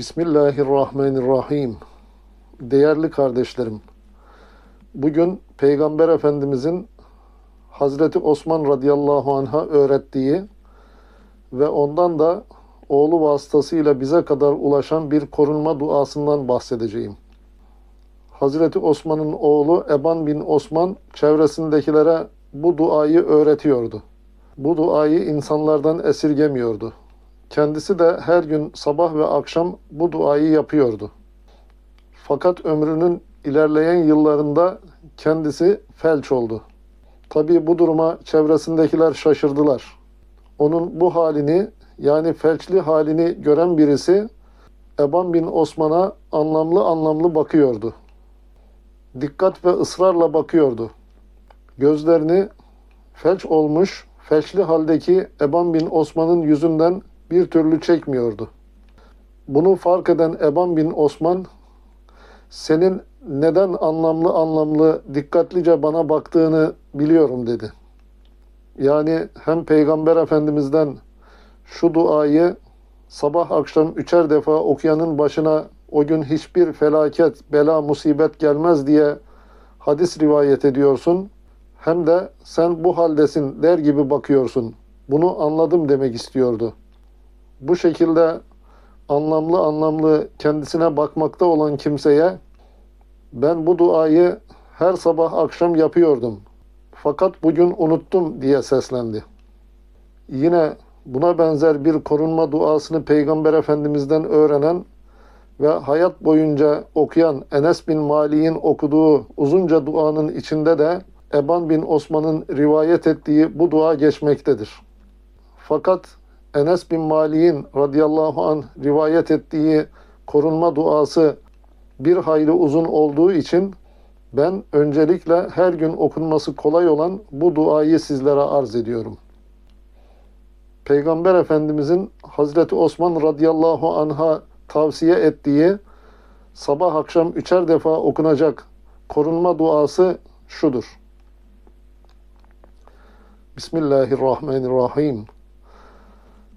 Bismillahirrahmanirrahim. Değerli kardeşlerim, bugün Peygamber Efendimizin Hazreti Osman radıyallahu anh'a öğrettiği ve ondan da oğlu vasıtasıyla bize kadar ulaşan bir korunma duasından bahsedeceğim. Hazreti Osman'ın oğlu Eban bin Osman çevresindekilere bu duayı öğretiyordu. Bu duayı insanlardan esirgemiyordu. Kendisi de her gün sabah ve akşam bu duayı yapıyordu. Fakat ömrünün ilerleyen yıllarında kendisi felç oldu. Tabii bu duruma çevresindekiler şaşırdılar. Onun bu halini yani felçli halini gören birisi Eban bin Osman'a anlamlı anlamlı bakıyordu. Dikkat ve ısrarla bakıyordu. Gözlerini felç olmuş, felçli haldeki Eban bin Osman'ın yüzünden bir türlü çekmiyordu. Bunu fark eden Eban bin Osman, senin neden anlamlı anlamlı dikkatlice bana baktığını biliyorum dedi. Yani hem Peygamber Efendimiz'den şu duayı sabah akşam üçer defa okuyanın başına o gün hiçbir felaket, bela, musibet gelmez diye hadis rivayet ediyorsun. Hem de sen bu haldesin der gibi bakıyorsun. Bunu anladım demek istiyordu. Bu şekilde anlamlı anlamlı kendisine bakmakta olan kimseye ben bu duayı her sabah akşam yapıyordum. Fakat bugün unuttum diye seslendi. Yine buna benzer bir korunma duasını Peygamber Efendimiz'den öğrenen ve hayat boyunca okuyan Enes bin Malik'in okuduğu uzunca duanın içinde de Eban bin Osman'ın rivayet ettiği bu dua geçmektedir. Fakat Enes bin Malik'in radıyallahu an rivayet ettiği korunma duası bir hayli uzun olduğu için ben öncelikle her gün okunması kolay olan bu duayı sizlere arz ediyorum. Peygamber Efendimizin Hazreti Osman radıyallahu anh'a tavsiye ettiği sabah akşam üçer defa okunacak korunma duası şudur. Bismillahirrahmanirrahim.